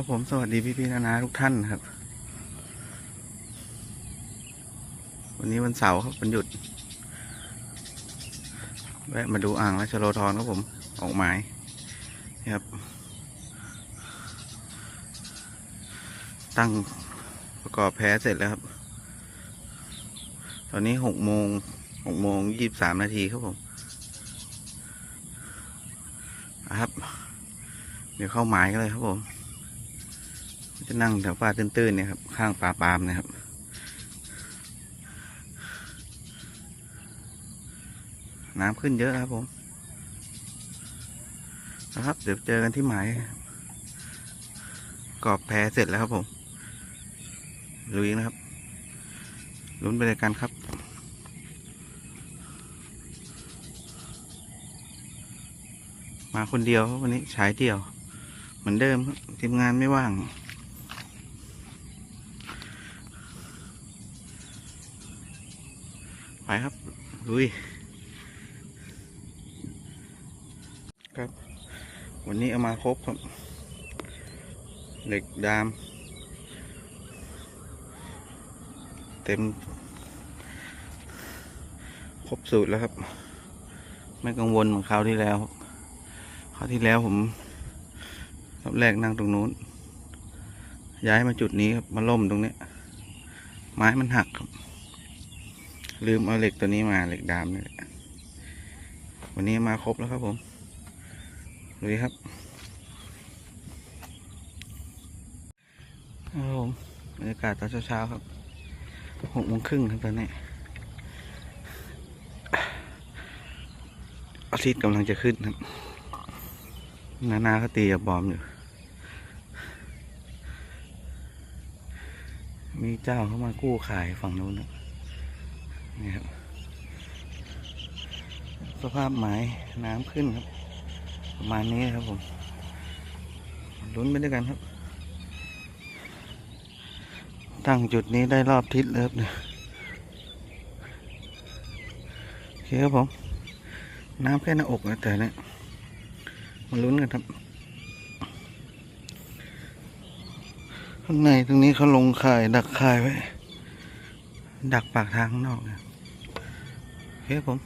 ครับผมสวัสดีพี่พี่ๆนานาทุกท่านครับ วันนี้วันเสาร์ครับวันหยุด แวะมาดูอ่างและชโลธรครับผม ออกหมายนี่ครับ ตั้งประกอบแพ้เสร็จแล้วครับ ตอนนี้หกโมงหกโมงยี่สิบสามนาทีครับผมนะครับ เดี๋ยวเข้าหมายกันเลยครับผม จะนั่งแถวป่าตื้นๆเนี่ยครับ ข้างป่าปาล์มนะครับ น้ำขึ้นเยอะครับผมนะครับ เดี๋ยวเจอกันที่หมายกรอบแพเสร็จแล้วครับผมลุยนะครับ ลุ้นไปเลยกันครับมาคนเดียววันนี้ฉายเดียว เหมือนเดิมทีมงานไม่ว่าง ไปครับ ลุยครับ วันนี้เอามาครบครับ เหล็กดาม เต็ม ครบสูตรแล้วครับ ไม่กังวลเหมือนคราวที่แล้วคราวที่แล้วผมรอบแรกนั่งตรงนู้น ย้ายมาจุดนี้ครับ มาล่มตรงนี้ ไม้มันหักครับ ลืมเอาเหล็กตัวนี้มาเหล็กดามนี่แหละวันนี้มาครบแล้วครับผมดูดิครับครับผมบรรยากาศตอนเช้าๆครับหกโมงครึ่งครับตอนนี้อาทิตย์กำลังจะขึ้นครับ นานาเขาตีกับบอมอยู่ มีเจ้าเข้ามากู้ขายฝั่งนู้นนะ นี่ครับ สภาพหมายน้ำขึ้นครับ ประมาณนี้ครับผมลุ้นไปด้วยกันครับ ตั้งจุดนี้ได้รอบทิศเลยครับเนี่ยโอเคครับผม น้ำแค่หน้าอกนะแต่เนี่ยมาลุ้นกันครับข้างในตรงนี้เขาลงข่ายดักข่ายไว้ ดักปากทางข้างนอกนะ เคครับผม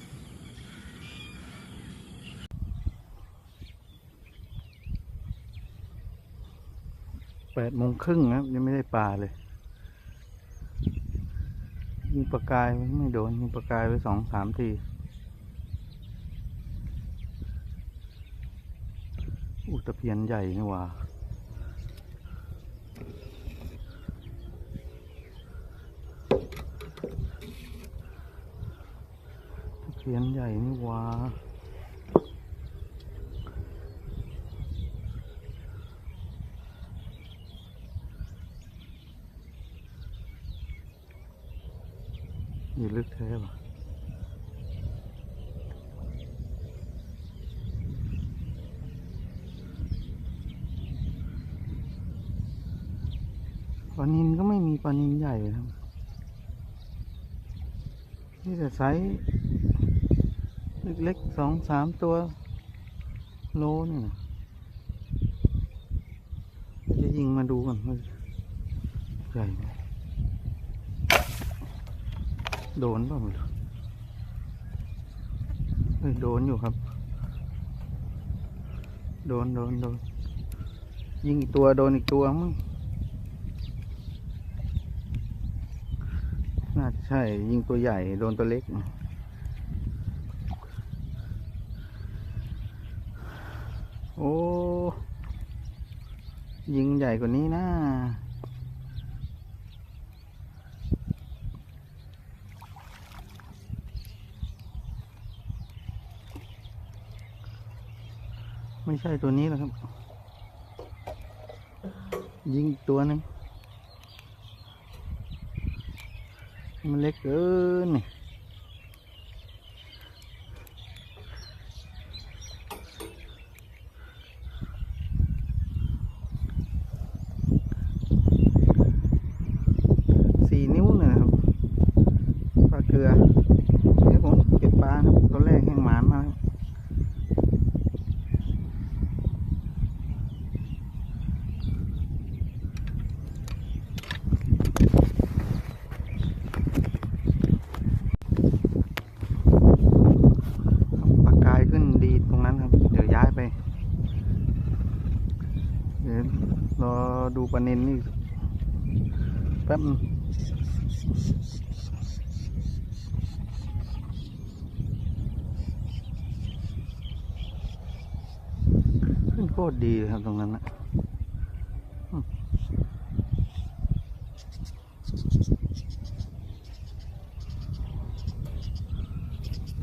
แปดโมงครึ่งครับยังไม่ได้ปลาเลยยิงปลากายไม่โดนยิงปลากายไปสองสามทีอุตะเพียนใหญ่นี่ว่า สียนใหญ่นี่ว่าอยู่ลึกแท้ป่ะปลานินก็ไม่มีปลานินใหญ่ครับนี่แต่ไซส์ เล็กๆสองสามตัวโลนี่นะจะยิงมาดูก่อนว่าใหญ่ไหมโดนเปล่าไม่รู้เฮ้ยโดนอยู่ครับ โดนโดนโดนยิงอีกตัวโดนอีกตัวมั้งน่าจะใช่ยิงตัวใหญ่โดนตัวเล็ก โอ้ ยิงใหญ่กว่านี้นะ ไม่ใช่ตัวนี้หรอกครับ ยิงตัวหนึ่งมันเล็กเกินนี่สี่นิ้วเนยนะครับปลาเกลือเดี๋ยวผมเก็บปลานะครับตัวแรกแห้งหมานมากครับ โยวรอดูปลา นินนี่แป๊บนึงขึ้นโคตรดีเลยครับตรงนั้นนะอืม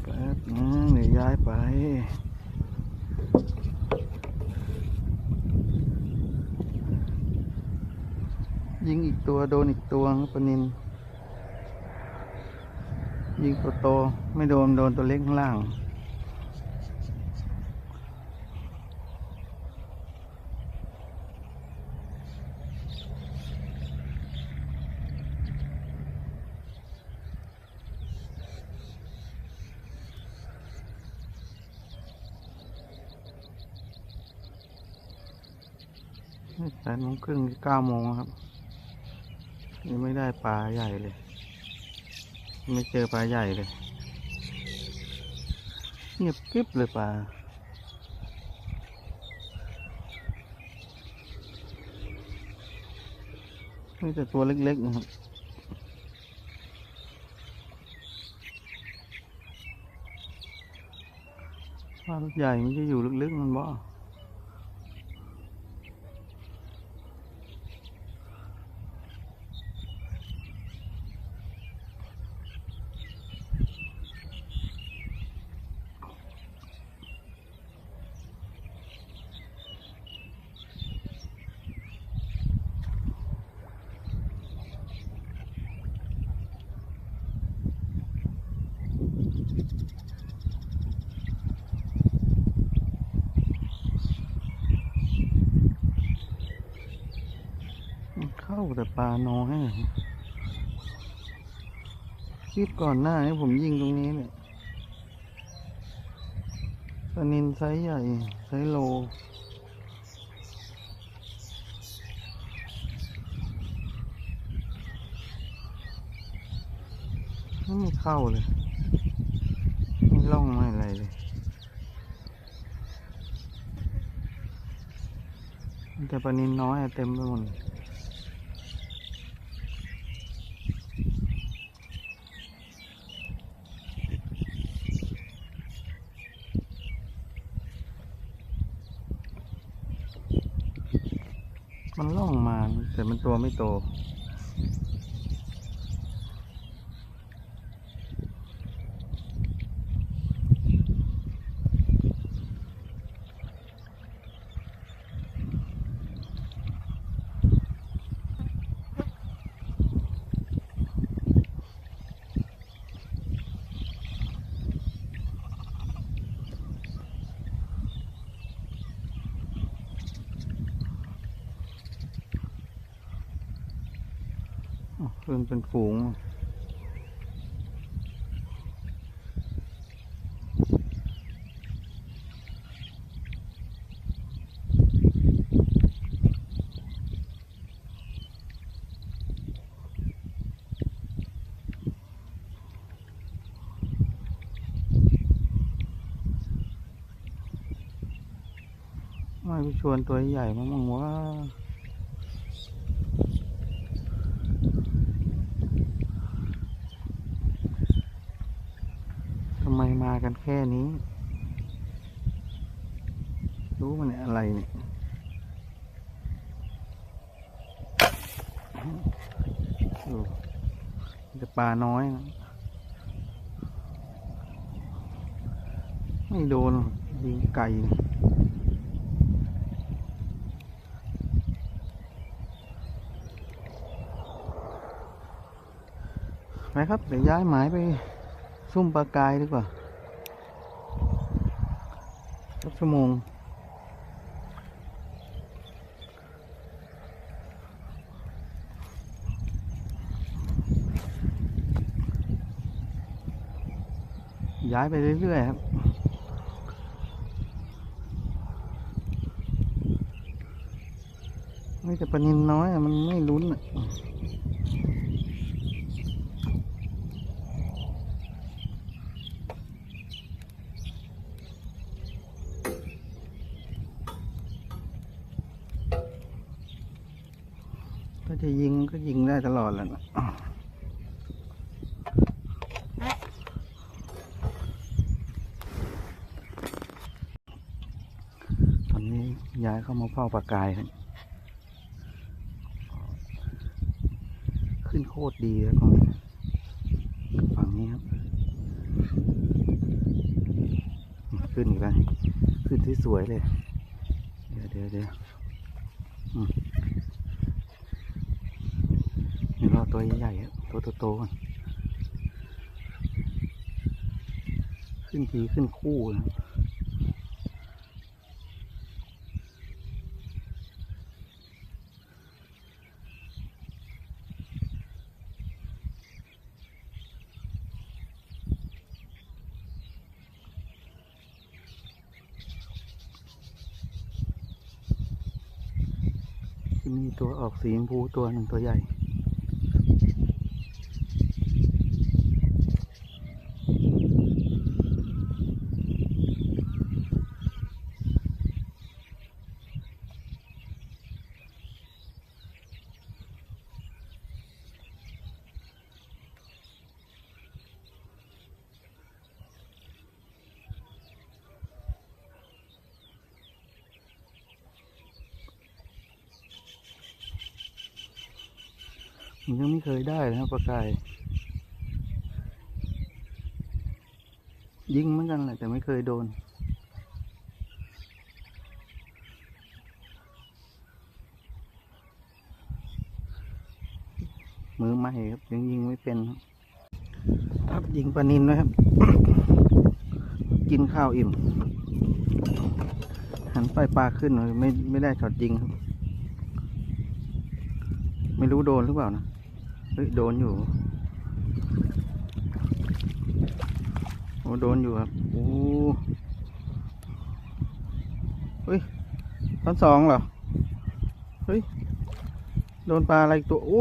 แป๊บนึงเดี๋ยวย้ายไป ยิงอีก ตัวโดนอีกตัวครับปนิน ยิงตัวโตไม่โดนโดนตัวเล็กข้างล่าง แปดโมงครึ่งเก้าโมงครับ ยังไม่ได้ปลาใหญ่เลย ไม่เจอปลาใหญ่เลย เงียบกริบเลยปลามีแต่ตัวเล็กๆนะครับปลาใหญ่มันจะอยู่ลึกๆมันบ่ เข้าแต่ปลาน้อยคิดก่อนหน้านี้ผมยิงตรงนี้เนี่ยปลานินไซส์ใหญ่ไซส์โลไม่เข้าเลยไม่ล่องไม่อะไรเลยแต่ปลานินน้อยเต็มไปหมด มันล่องมาแต่มันตัวไม่โต เป็นฝูง ไม่ไปชวนตัวใหญ่มามั่งว่า ทำไมมากันแค่นี้ รู้มันอะไรเนี่ยจะปลาน้อยนะไม่โดนหรอกยิงไก่ไปครับ เดี๋ยวย้ายหมายไปซุ่มปลากายดีกว่า ชั่วโมงย้ายไปเรื่อย ๆ ครับ ไม่แต่ปนินน้อยอะมันไม่ลุ้นอะ ถ้าจะ ยิงก็ยิงได้ตลอดแหละนะตอนนี้ย้ายเข้ามาเฝ้าปลากายครับขึ้นโคตรดีแล้วตรงนี้ฝั่งนี้ครับ ขึ้นอีกแล้วขึ้นที่สวยเลย เดี๋ยวเดี๋ยวเดี๋ยว อตัวใหญ่ๆตัวโตๆก่อนขึ้นทีขึ้นคู่นะจะมีตัวออกสีชมพูตัวหนึ่งตัวใหญ่ ไม่เคยได้นะครับปลากายยิงเหมือนกันแหละแต่ไม่เคยโดน มือใหม่ครับ ยังยิงไม่เป็น ครับครับยิงปลานินนะครับ กินข้าวอิ่ม หันไปปลาขึ้นเลยไม่ไม่ได้ช็อตยิงครับ ไม่รู้โดนหรือเปล่านะ ฮ้ยโดนอยู่โอ้โดนอยู่ครับโอ้เฮ้ยตอนสองเหรอเฮ้ยโดนปลาอะไรอีกตัวโอ้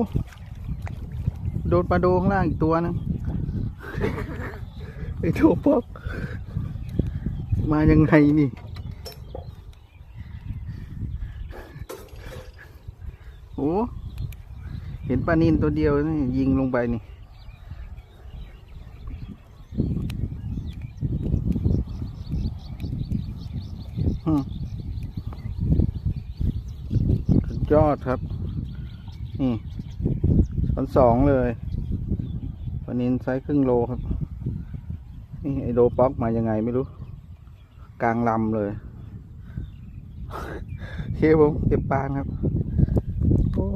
โดนปลาโดข้างล่างอีกตัวนึงไอ้ตัวป๊อกมายังไงนี่โอ้ เห็นปลานินตัวเดียวนี่ยิงลงไปนี่อืมสุดยอดครับ นี่ตอนสองเลยปลานินไซส์ครึ่งโลครับ นี่ไอโดป๊อกมายังไงไม่รู้ กลางลำเลยโอเคผมเก็บปลาครับโอ้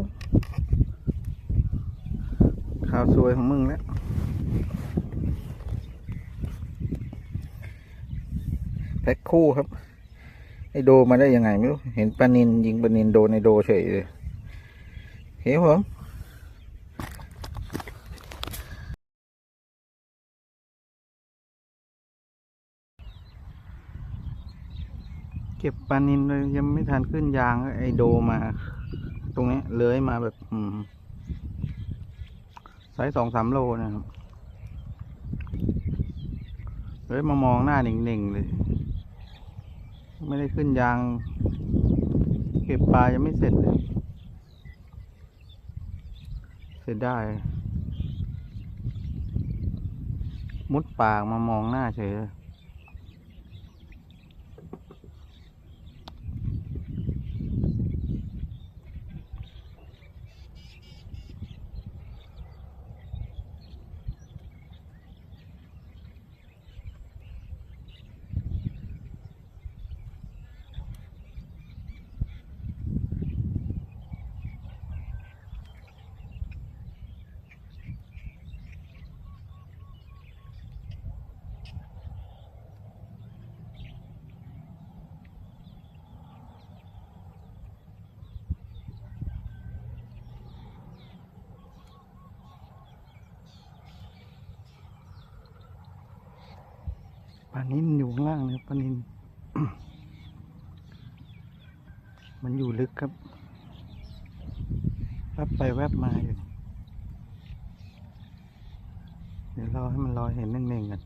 ข่าวสวยของมึงแล้ว แพ็คคู่ครับ ไอโดมาได้ยังไงไม่รู้ เห็นปลานินยิงปลานินโดนไอโดเฉยเลยเฮ้ยผมเก็บปลานินเลยยังไม่ทันขึ้นยางไอโดมา ตรงนี้เลื้อยมาแบบ อืม ไซส์สองสามโลนะครับเฮ้ยมามองหน้าหนิ่งๆเลย ไม่ได้ขึ้นยาง เก็บปลายังไม่เสร็จเลย เสร็จได้ มุดปากมามองหน้าเฉยเลย ปลานินอยู่ข้างล่างนะครับปลานินมันอยู่ลึกครับแวบไปแวบมาอยู่ เดี๋ยวรอให้มันลอยเห็นหน่งๆกัน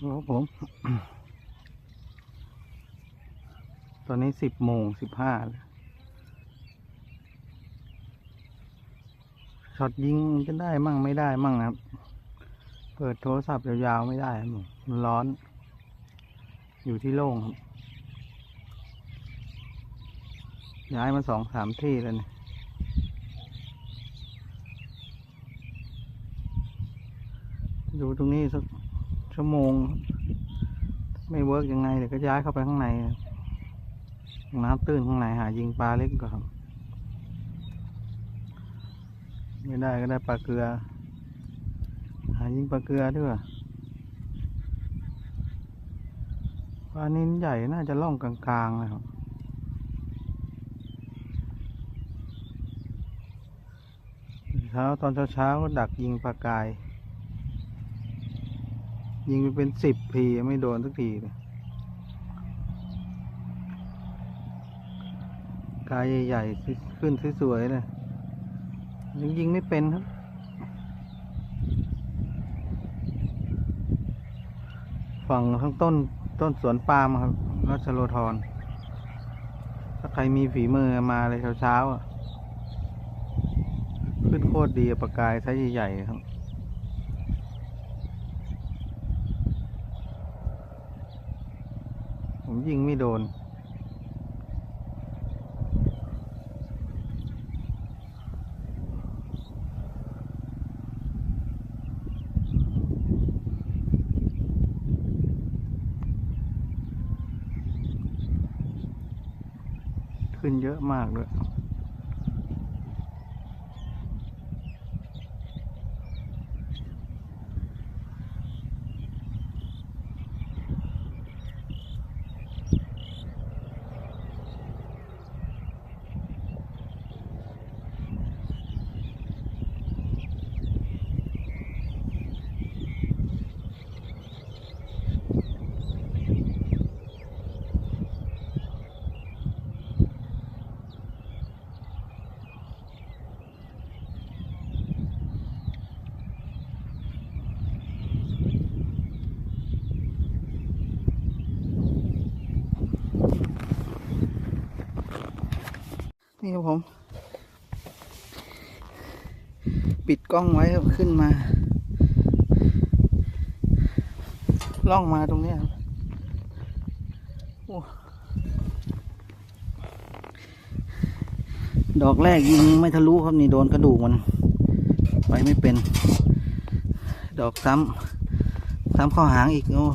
ครับผม ตอนนี้สิบโมงสิบห้าช็อตยิงจะได้มั่งไม่ได้มั่งนะครับ เปิดโทรศัพท์ยาวๆไม่ได้ครับมันร้อน อยู่ที่โล่งครับ ย้ายมาสองสามที่แล้วเนี่ยดูตรงนี้สัก ชั่วโมง ไม่เวิร์กยังไงเดี๋ยวก็ย้ายเข้าไปข้างในน้ำตื้นข้างในหายิงปลาเล็กก่อนครับไม่ได้ก็ได้ปลาเกลือ หายิงปลาเกลือด้วยปลานินใหญ่น่าจะล่องกลางๆนะครับเช้าตอนเช้าๆก็ดักยิงปลากาย ยิงไปเป็นสิบทีไม่โดนสักทีเลยกายใหญ่ๆขึ้นสวยๆเลยยังยิงไม่เป็นครับ ฝั่งข้างต้นต้นสวนปาล์มครับรัชโลธรถ้าใครมีฝีมือมาเลยเช้าๆอะขึ้นโคตรดีปลากายไซส์ใหญ่ๆครับ ผมยิงไม่โดน ขึ้นเยอะมากเลย นี่ครับผม ปิดกล้องไว้ครับขึ้นมา ล่องมาตรงนี้ครับโอ้ดอกแรกยิงไม่ทะลุครับนี่โดนกระดูกมัน ไปไม่เป็น ดอกซ้ำซ้ำข้อหางอีกโอ้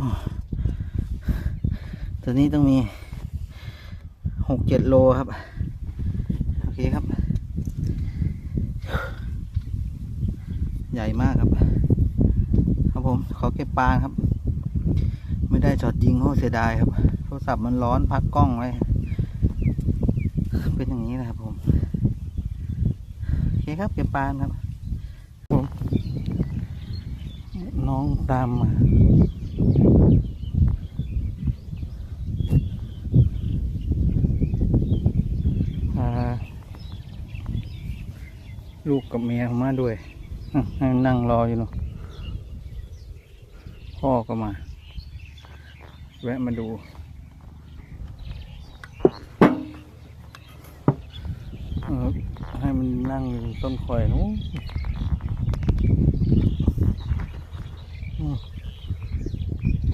ตัวนี้ต้องมีหกเจ็ดโลครับ เคครับ ใหญ่มากครับ ครับผม ขอเก็บปลาครับ ไม่ได้จอดยิงโอ้เสียดายครับ โทรศัพท์มันร้อนพักกล้องไว้ เป็นอย่างนี้นะครับผม โอเคครับ เก็บปลาครับผมน้องตามมา ลูกกับเมียมาด้วยให้นั่งรออยู่เนาะพ่อก็มา แวะมาดู ให้มันนั่งต้นคอยนู้น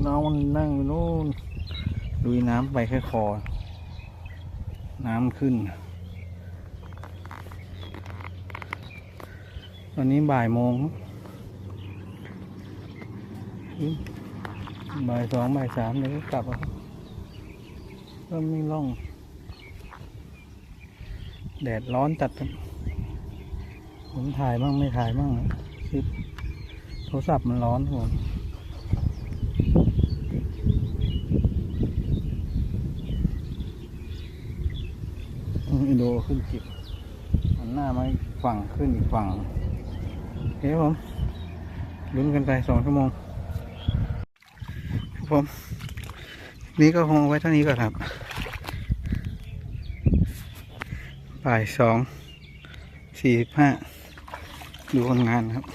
น้องมันนั่งอยู่นู้นลุยน้ำไปแค่คอ น้ำขึ้น ตอนนี้บ่ายโมงบ่ายสองบ่ายสามเดี๋ยวก็กลับแล้วครับก็ไม่ล่อง แดดร้อนจัด ผมถ่ายบ้างไม่ถ่ายบ้างคลิปโทรศัพท์มันร้อนผมอินโดขึ้นจิบหันหน้ามาฝั่งขึ้นอีกฝั่ง เคผมลุ้นกันไปสองชั่วโมงผมนี้ก็คงไว้เท่านี้ก่อนครับบ่ายสองสี่สิบห้าดูคนงานครับ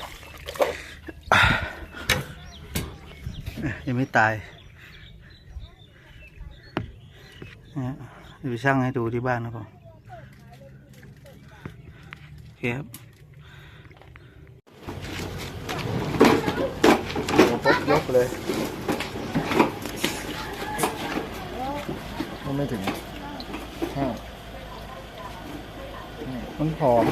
ยังไม่ตายเยวไปช่างให้ดูที่บ้านนะครับโอเคครับ ยกเลยก็ไม่ถึงห้ามันหอม